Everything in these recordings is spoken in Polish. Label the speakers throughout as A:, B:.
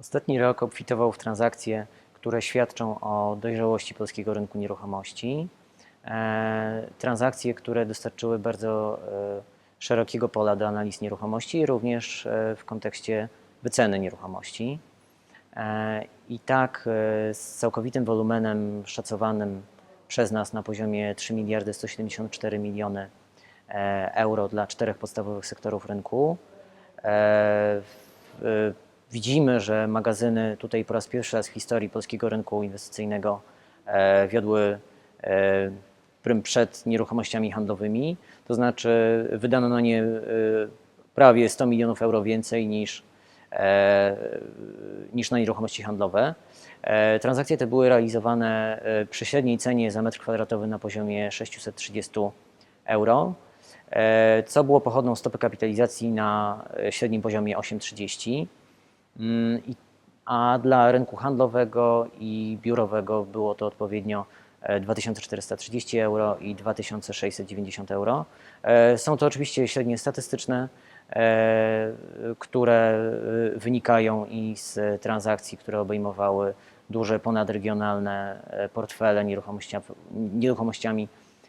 A: Ostatni rok obfitował w transakcje, które świadczą o dojrzałości polskiego rynku nieruchomości. E, Transakcje, które dostarczyły bardzo e, szerokiego pola do analiz nieruchomości, również e, w kontekście wyceny nieruchomości. I tak z całkowitym wolumenem szacowanym przez nas na poziomie 3 miliardy 174 miliony euro dla czterech podstawowych sektorów rynku. Widzimy, że magazyny tutaj po raz pierwszy raz w historii polskiego rynku inwestycyjnego e, wiodły e, prym przed nieruchomościami handlowymi, to znaczy wydano na nie e, prawie 100 milionów euro więcej niż, niż na nieruchomości handlowe. Transakcje te były realizowane przy średniej cenie za metr kwadratowy na poziomie 630 euro, co było pochodną stopy kapitalizacji na średnim poziomie 8,30. Mm, A dla rynku handlowego i biurowego było to odpowiednio e, 2430 euro i 2690 euro. E, Są to oczywiście średnie statystyczne, e, które e, wynikają i z transakcji, które obejmowały duże ponadregionalne e, portfele nieruchomościa- nieruchomościami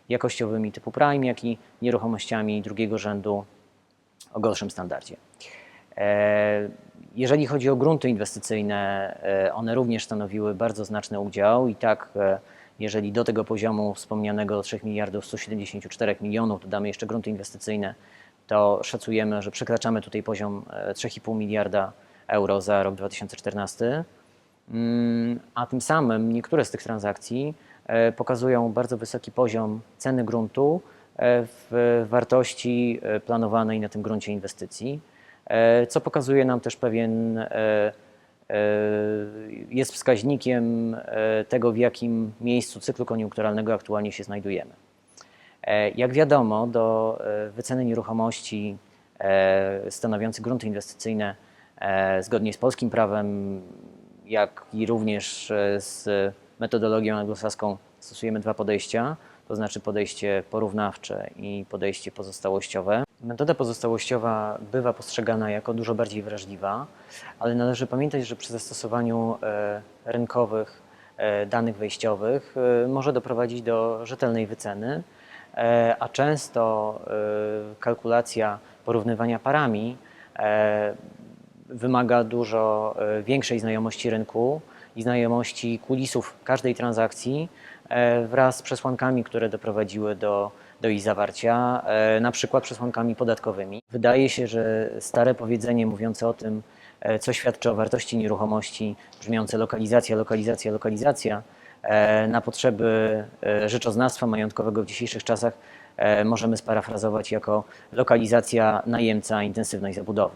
A: jakościowymi typu prime, jak i nieruchomościami drugiego rzędu o gorszym standardzie. E, Jeżeli chodzi o grunty inwestycyjne, e, one również stanowiły bardzo znaczny udział i tak, e, jeżeli do tego poziomu wspomnianego 3 miliardów 174 milionów dodamy jeszcze grunty inwestycyjne, to szacujemy, że przekraczamy tutaj poziom e, 3,5 miliarda euro za rok 2014. Mm, A tym samym niektóre z tych transakcji e, pokazują bardzo wysoki poziom ceny gruntu e, w wartości e, planowanej na tym gruncie inwestycji, e, co pokazuje nam też pewien, e, e, jest wskaźnikiem e, tego, w jakim miejscu cyklu koniunkturalnego aktualnie się znajdujemy. E, Jak wiadomo, do e, wyceny nieruchomości e, stanowiących grunty inwestycyjne e, zgodnie z polskim prawem, jak i również e, z metodologią anglosaską stosujemy dwa podejścia, to znaczy podejście porównawcze i podejście pozostałościowe. Metoda pozostałościowa bywa postrzegana jako dużo bardziej wrażliwa, ale należy pamiętać, że przy zastosowaniu e, rynkowych e, danych wejściowych e, może doprowadzić do rzetelnej wyceny, a często kalkulacja porównywania parami wymaga dużo większej znajomości rynku i znajomości kulisów każdej transakcji wraz z przesłankami, które doprowadziły do, do jej zawarcia, e, na przykład przesłankami podatkowymi. Wydaje się, że stare powiedzenie mówiące o tym, e, co świadczy o wartości nieruchomości, brzmiące lokalizacja, lokalizacja, lokalizacja, e, na potrzeby rzeczoznawstwa majątkowego w dzisiejszych czasach możemy sparafrazować jako lokalizacja najemca intensywnej zabudowy.